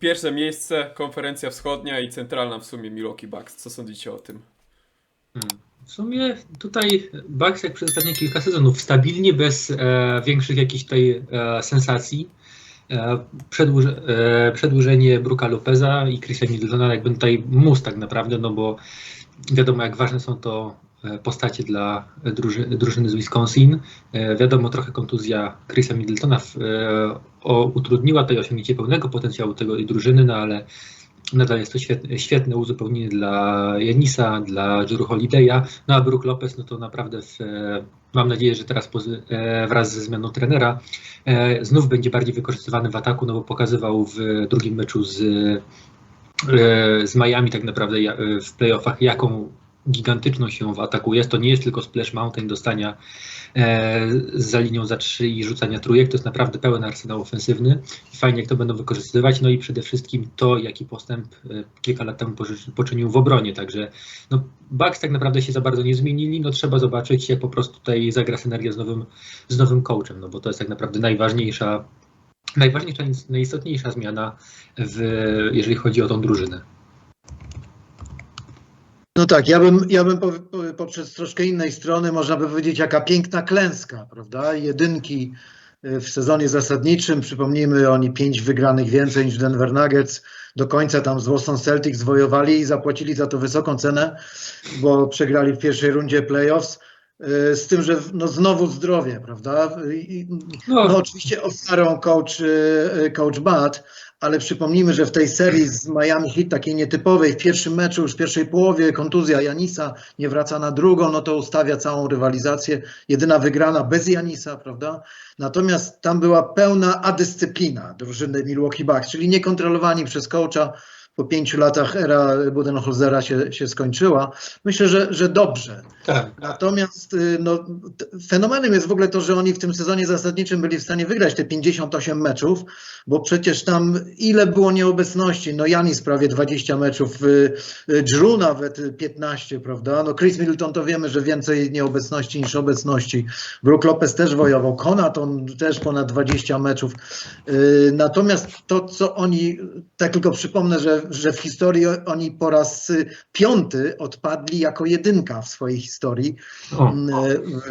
pierwsze miejsce, konferencja wschodnia i centralna w sumie Milwaukee Bucks. Co sądzicie o tym? W sumie tutaj Bucks jak przez ostatnie kilka sezonów stabilnie, bez e, większych jakichś tutaj e, sensacji. E, przedłuż, e, przedłużenie Bruka Lopeza i Chrisa Middletona jakby tutaj mus tak naprawdę, no bo wiadomo jak ważne są to postacie dla druży, drużyny z Wisconsin. E, wiadomo trochę kontuzja Chrisa Middletona w, e, o, utrudniła tutaj osiągnięcie pełnego potencjału tego tej drużyny, no ale nadal jest to świetne, świetne uzupełnienie dla Janisa, dla Drew Holiday'a, no a Brook Lopez, no to naprawdę w, e, mam nadzieję, że teraz e, wraz ze zmianą trenera e, znów będzie bardziej wykorzystywany w ataku, no bo pokazywał w drugim meczu z, e, z Miami tak naprawdę e, w playoffach, jaką gigantyczną siłą w ataku jest. To nie jest tylko splash mountain dostania e, za linią za trzy i rzucania trójek, to jest naprawdę pełen arsenał ofensywny. Fajnie, jak to będą wykorzystywać. No i przede wszystkim to, jaki postęp e, kilka lat temu poczy- poczynił w obronie. Także no, Bucks tak naprawdę się za bardzo nie zmienili. No trzeba zobaczyć, jak po prostu tutaj zagra synergia z nowym, z nowym coachem, no bo to jest tak naprawdę najważniejsza, najważniejsza, najistotniejsza zmiana, w, jeżeli chodzi o tą drużynę. No tak, ja bym, ja bym po, po, poprzez troszkę innej strony, można by powiedzieć, jaka piękna klęska, prawda? Jedynki y, w sezonie zasadniczym, przypomnijmy, oni pięć wygranych więcej niż Denver Nuggets, do końca tam z Boston Celtics wojowali i zapłacili za to wysoką cenę, bo przegrali w pierwszej rundzie playoffs, y, z tym, że no znowu zdrowie, prawda? No, no oczywiście ofiarą coach, y, coach Bud, ale przypomnijmy, że w tej serii z Miami Heat, takiej nietypowej, w pierwszym meczu, już w pierwszej połowie kontuzja Janisa, nie wraca na drugą, no to ustawia całą rywalizację. Jedyna wygrana bez Janisa, prawda? Natomiast tam była pełna adyscyplina drużyny Milwaukee Bucks, czyli niekontrolowani przez coacha. Po pięciu latach era Budenholzera się, się skończyła. Myślę, że, że dobrze. tak. Natomiast y, no, fenomenem jest w ogóle to, że oni w tym sezonie zasadniczym byli w stanie wygrać te 58 meczów, bo przecież tam ile było nieobecności, no Janis prawie 20 meczów, y, y, Drew nawet 15, prawda, no Chris Middleton to wiemy, że więcej nieobecności niż obecności, Brook Lopez też wojował, Konaton też ponad 20 meczów, natomiast to, co oni, tak tylko przypomnę, że, że w historii oni po raz y, piąty odpadli jako jedynka w swojej historii. O, Mm,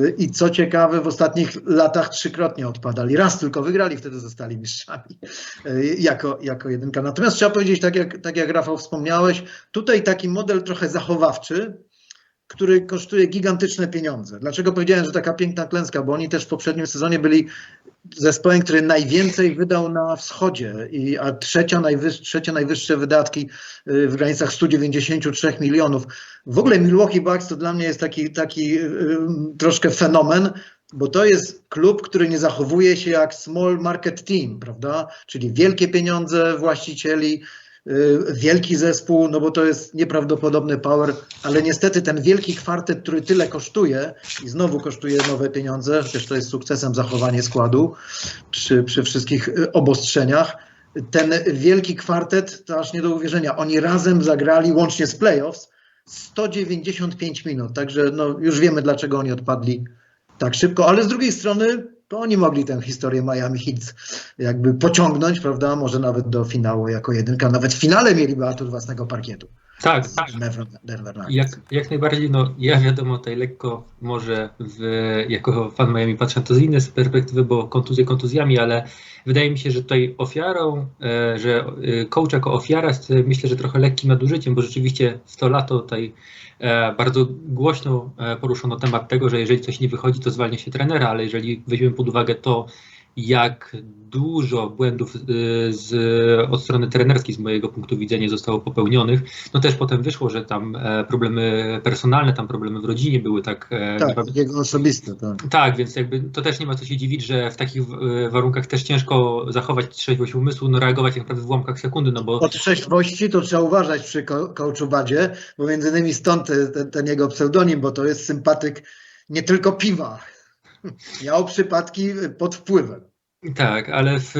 y, I co ciekawe, w ostatnich latach trzykrotnie odpadali. Raz tylko wygrali, wtedy zostali mistrzami y, jako, jako jedynka. Natomiast trzeba powiedzieć, tak jak, tak jak Rafał wspomniałeś, tutaj taki model trochę zachowawczy, który kosztuje gigantyczne pieniądze. Dlaczego powiedziałem, że taka piękna klęska? Bo oni też w poprzednim sezonie byli zespołem, który najwięcej wydał na wschodzie, i, a trzecia najwyż, trzecie najwyższe wydatki y, w granicach 193 milionów. W ogóle Milwaukee Bucks to dla mnie jest taki, taki y, troszkę fenomen, bo to jest klub, który nie zachowuje się jak small market team, prawda? Czyli wielkie pieniądze właścicieli, wielki zespół, no bo to jest nieprawdopodobny power, ale niestety ten wielki kwartet, który tyle kosztuje i znowu kosztuje nowe pieniądze, chociaż to jest sukcesem zachowanie składu przy, przy wszystkich y, obostrzeniach, ten wielki kwartet, to aż nie do uwierzenia, oni razem zagrali łącznie z playoffs 195 minut, także no, już wiemy dlaczego oni odpadli tak szybko, ale z drugiej strony to oni mogli tę historię Miami Heat jakby pociągnąć, prawda, może nawet do finału jako jedynka, nawet w finale mieliby atut własnego parkietu. Tak, tak. Denver, Denver Nuggets. Jak, jak najbardziej, no ja wiadomo tutaj lekko może w, jako fan Miami patrzę to z innej perspektywy, bo kontuzje kontuzjami, ale wydaje mi się, że tutaj ofiarą, e, że e, coach jako ofiara jest myślę, że trochę lekkim nadużyciem, bo rzeczywiście w to lato tutaj e, bardzo głośno poruszono temat tego, że jeżeli coś nie wychodzi, to zwalnia się trenera, ale jeżeli weźmiemy pod uwagę to, jak dużo błędów y, z, od strony trenerskiej z mojego punktu widzenia zostało popełnionych. No też potem wyszło, że tam e, problemy personalne, tam problemy w rodzinie były tak. e, Tak, takiego osobiste, tak. tak, więc jakby to też nie ma co się dziwić, że w takich e, warunkach też ciężko zachować trzeźwość umysłu, no reagować jak naprawdę w ułamkach sekundy, no bo Od trzeźwości to trzeba uważać przy ko- coachu Badzie, bo między innymi stąd te- ten, ten jego pseudonim, bo to jest sympatyk nie tylko piwa. Miał przypadki pod wpływem. Tak, ale w,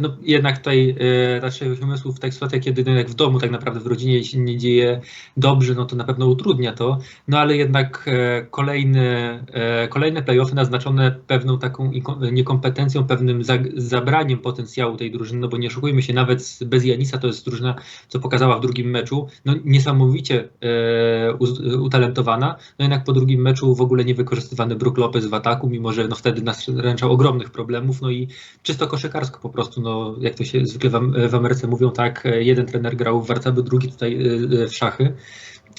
no, jednak tutaj e, naszych umysłów w takich sytuacjach, kiedy no, jak w domu tak naprawdę w rodzinie się nie dzieje dobrze, no to na pewno utrudnia to, no ale jednak e, kolejne, e, kolejne playoffy naznaczone pewną taką niekompetencją, pewnym zabraniem potencjału tej drużyny, no bo nie oszukujmy się, nawet bez Janisa to jest drużyna, co pokazała w drugim meczu, no niesamowicie e, utalentowana, no jednak po drugim meczu w ogóle niewykorzystywany Brook Lopez w ataku, mimo że no wtedy nas ręczał ogromnych problemów, no i czysto koszykarsko po prostu, no jak to się zwykle w, Am- w Ameryce mówią, tak, jeden trener grał w warcaby, drugi tutaj e, e, w szachy,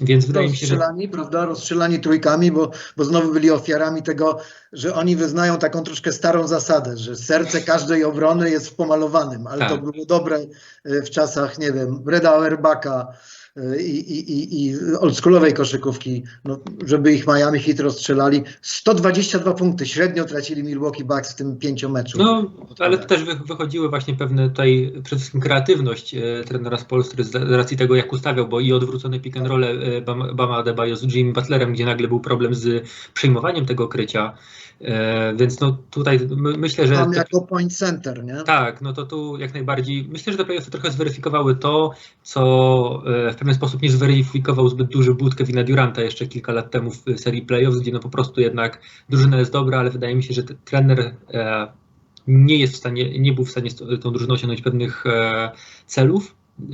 więc wydaje mi się, że prawda, rozstrzelani trójkami, bo, bo znowu byli ofiarami tego, że oni wyznają taką troszkę starą zasadę, że serce każdej obrony jest w pomalowanym, ale Tak. to było dobre e, w czasach, nie wiem, Breda Auerbacka e, i, i, i, i oldschoolowej koszykówki, no, żeby ich Miami Heat rozstrzelali. 122 punkty średnio tracili Milwaukee Bucks w tym pięciomeczu. No, ale to też wy- wychodziły właśnie pewne tutaj przede wszystkim kreatywność e, trenera z Polstry z racji tego, jak ustawiał, bo i odwrócone pick and roll e, Bam- Bama Adebayo z Jimmy Butlerem, gdzie nagle był problem z przyjmowaniem tego krycia, e, więc no tutaj my, myślę, że... Tam te- jako point center, nie? Tak, no to tu jak najbardziej. Myślę, że te playoffy trochę zweryfikowały to, co e, w pewien sposób nie zweryfikował zbyt duży but Kevina Duranta jeszcze kilka lat temu w serii playoffs, gdzie no po prostu jednak drużyna jest dobra, ale wydaje mi się, że trener e, nie jest w stanie, nie był w stanie z tą- drużyną osiągnąć pewnych e, celów, e,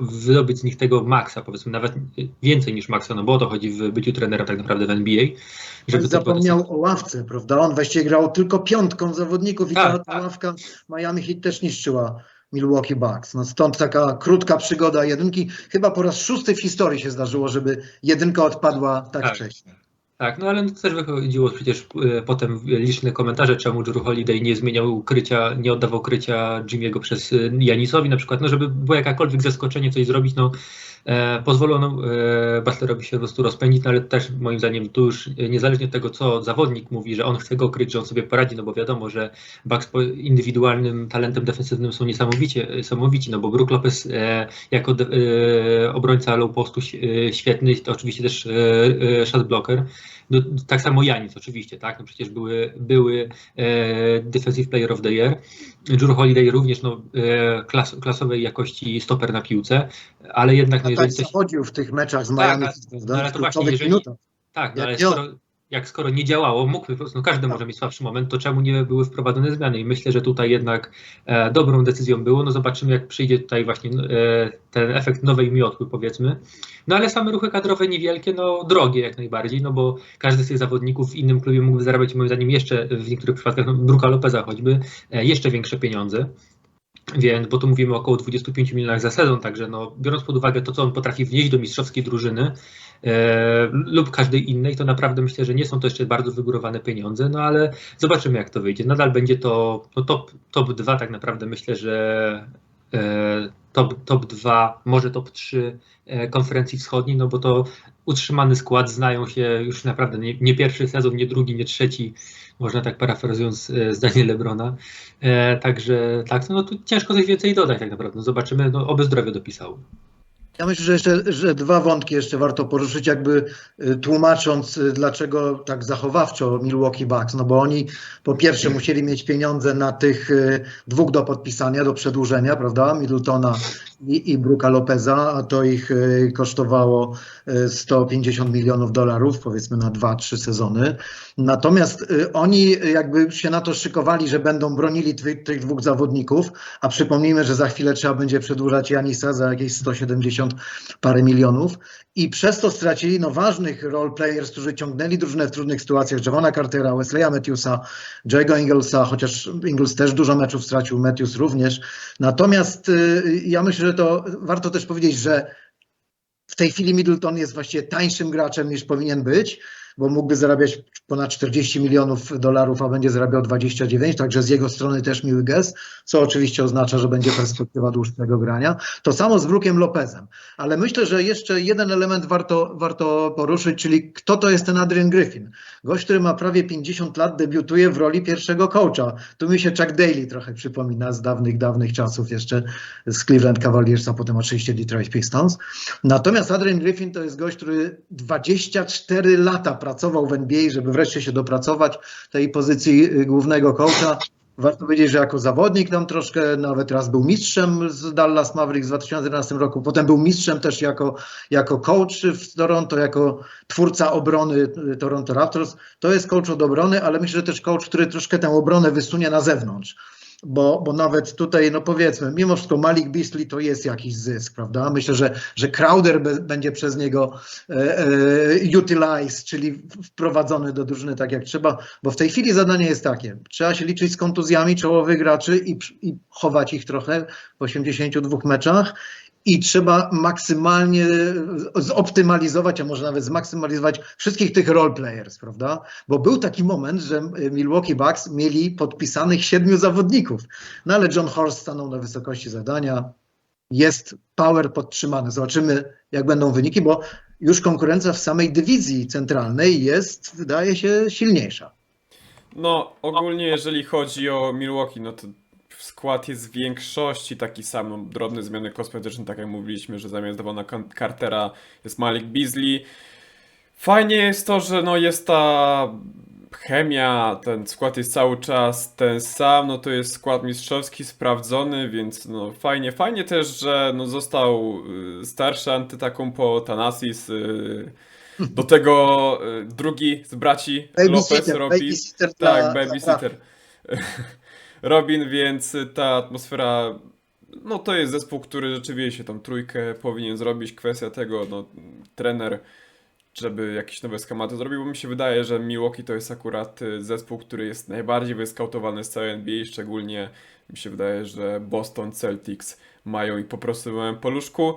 wydobyć z nich tego maksa, powiedzmy nawet więcej niż maksa, no bo o to chodzi w byciu trenera tak naprawdę w NBA. Żeby zapomniał o ławce, prawda? On właściwie grał tylko piątką zawodników i Tak, ta, ta tak. ławka Miami Heat też niszczyła Milwaukee Bucks. No stąd taka krótka przygoda jedynki. Chyba po raz szósty w historii się zdarzyło, żeby jedynka odpadła tak, Tak. wcześnie. Tak, no ale to też wychodziło przecież e, potem liczne komentarze, czemu Drew Holiday nie zmieniał krycia, nie oddawał krycia Jimmy'ego przez e, Janisowi na przykład, no żeby było jakakolwiek zaskoczenie, coś zrobić, no pozwolono e, Butlerowi się po prostu rozpędzić, no ale też moim zdaniem tu już e, niezależnie od tego, co zawodnik mówi, że on chce go kryć, że on sobie poradzi, no bo wiadomo, że Bucks indywidualnym talentem defensywnym są niesamowicie, niesamowici, no bo Brook Lopez e, jako e, obrońca low postu e, świetny, to oczywiście też e, e, shot blocker, no, tak samo Janis oczywiście, tak, no przecież były, były e, Defensive Player of the Year, Drew Holiday również no, e, klas, klasowej jakości stoper na piłce, ale jednak no, A jeżeli tak coś, w tych meczach z Tak, Miami tak. No, ale to właśnie, jeżeli- minutach. tak, no, ale skoro, jak skoro nie działało, mógł po prostu, no każdy może mieć słabszy moment, to czemu nie były wprowadzone zmiany? I myślę, że tutaj jednak e, dobrą decyzją było. No zobaczymy, jak przyjdzie tutaj właśnie e, ten efekt nowej miotły, powiedzmy. No ale same ruchy kadrowe niewielkie, no drogie jak najbardziej, no bo każdy z tych zawodników w innym klubie mógłby zarabiać moim zdaniem jeszcze w niektórych przypadkach, no Bruka Lopeza choćby, e, jeszcze większe pieniądze. Więc, bo tu mówimy około 25 milionach za sezon, także no, biorąc pod uwagę to, co on potrafi wnieść do mistrzowskiej drużyny e, lub każdej innej, to naprawdę myślę, że nie są to jeszcze bardzo wygórowane pieniądze, no ale zobaczymy jak to wyjdzie. Nadal będzie to no, top, top 2 tak naprawdę myślę, że top, top 2, może top 3 e, konferencji wschodniej, no bo to utrzymany skład, znają się już naprawdę nie, nie pierwszy sezon, nie drugi, nie trzeci, można tak parafrazując e, zdanie Lebrona. E, także tak, no tu ciężko coś więcej dodać tak naprawdę. No, zobaczymy, no, oby zdrowie dopisało. Ja myślę, że jeszcze że dwa wątki jeszcze warto poruszyć, jakby y, tłumacząc, y, dlaczego tak zachowawczo Milwaukee Bucks. No bo oni po pierwsze musieli mieć pieniądze na tych y, dwóch do podpisania, do przedłużenia, prawda? Middletona i, i Bruka Lopeza, a to ich kosztowało y, 150 milionów dolarów, powiedzmy na 2-3 sezony. Natomiast oni jakby się na to szykowali, że będą bronili tych dwóch zawodników, a przypomnijmy, że za chwilę trzeba będzie przedłużać Janisa za jakieś 170 parę milionów i przez to stracili no, ważnych role players, którzy ciągnęli drużynę w trudnych sytuacjach, Javona Cartera, Wesleya Matthewsa, Jago Inglesa, chociaż Ingles też dużo meczów stracił, Matthews również. Natomiast y, ja myślę, że to warto też powiedzieć, że w tej chwili Middleton jest właściwie tańszym graczem niż powinien być, bo mógłby zarabiać ponad 40 milionów dolarów, a będzie zarabiał 29, także z jego strony też miły gest, co oczywiście oznacza, że będzie perspektywa dłuższego grania. To samo z Brookiem Lopezem. Ale myślę, że jeszcze jeden element warto, warto poruszyć, czyli kto to jest ten Adrian Griffin. Gość, który ma prawie 50 lat, debiutuje w roli pierwszego coacha. Tu mi się Chuck Daly trochę przypomina z dawnych, dawnych czasów jeszcze z Cleveland Cavaliers, a potem oczywiście Detroit Pistons. Natomiast Adrian Griffin to jest gość, który 24 lata pracował w NBA, żeby wreszcie się dopracować tej pozycji y, głównego coacha. Warto powiedzieć, że jako zawodnik tam troszkę nawet raz był mistrzem z Dallas Mavericks w 2011 roku, potem był mistrzem też jako, jako coach w Toronto, jako twórca obrony y, Toronto Raptors. To jest coach od obrony, ale myślę, że też coach, który troszkę tę obronę wysunie na zewnątrz. Bo, bo nawet tutaj, no powiedzmy, mimo wszystko Malik Beasley to jest jakiś zysk, prawda? Myślę, że, że Crowder be, będzie przez niego e, e, utilized, czyli wprowadzony do drużyny tak jak trzeba, bo w tej chwili zadanie jest takie, trzeba się liczyć z kontuzjami czołowych graczy i, i chować ich trochę w 82 meczach i trzeba maksymalnie zoptymalizować, a może nawet zmaksymalizować wszystkich tych role players, prawda? Bo był taki moment, że Milwaukee Bucks mieli podpisanych siedmiu zawodników, no ale John Horst stanął na wysokości zadania, jest power podtrzymany. Zobaczymy, jak będą wyniki, bo już konkurencja w samej dywizji centralnej jest, wydaje się, silniejsza. No, ogólnie jeżeli chodzi o Milwaukee, no to skład jest w większości taki sam, drobne zmiany kosmetyczne, tak jak mówiliśmy, że zamiast Devona Cartera jest Malik Beasley. Fajnie jest to, że no jest ta chemia, ten skład jest cały czas ten sam, no to jest skład mistrzowski, sprawdzony, więc no fajnie. Fajnie też, że no został y, starszy Antetokounmpo, Thanasis, y, do tego y, drugi z braci Lopez Babysitter, robi. dla, Tak, babysitter. Robin, więc ta atmosfera. No to jest zespół, który rzeczywiście tą trójkę powinien zrobić. Kwestia tego, no trener, żeby jakieś nowe schematy zrobił, bo mi się wydaje, że Milwaukee to jest akurat y, zespół, który jest najbardziej wyskautowany z całej NBA, szczególnie mi się wydaje, że Boston Celtics mają ich po prostu małym poluszku.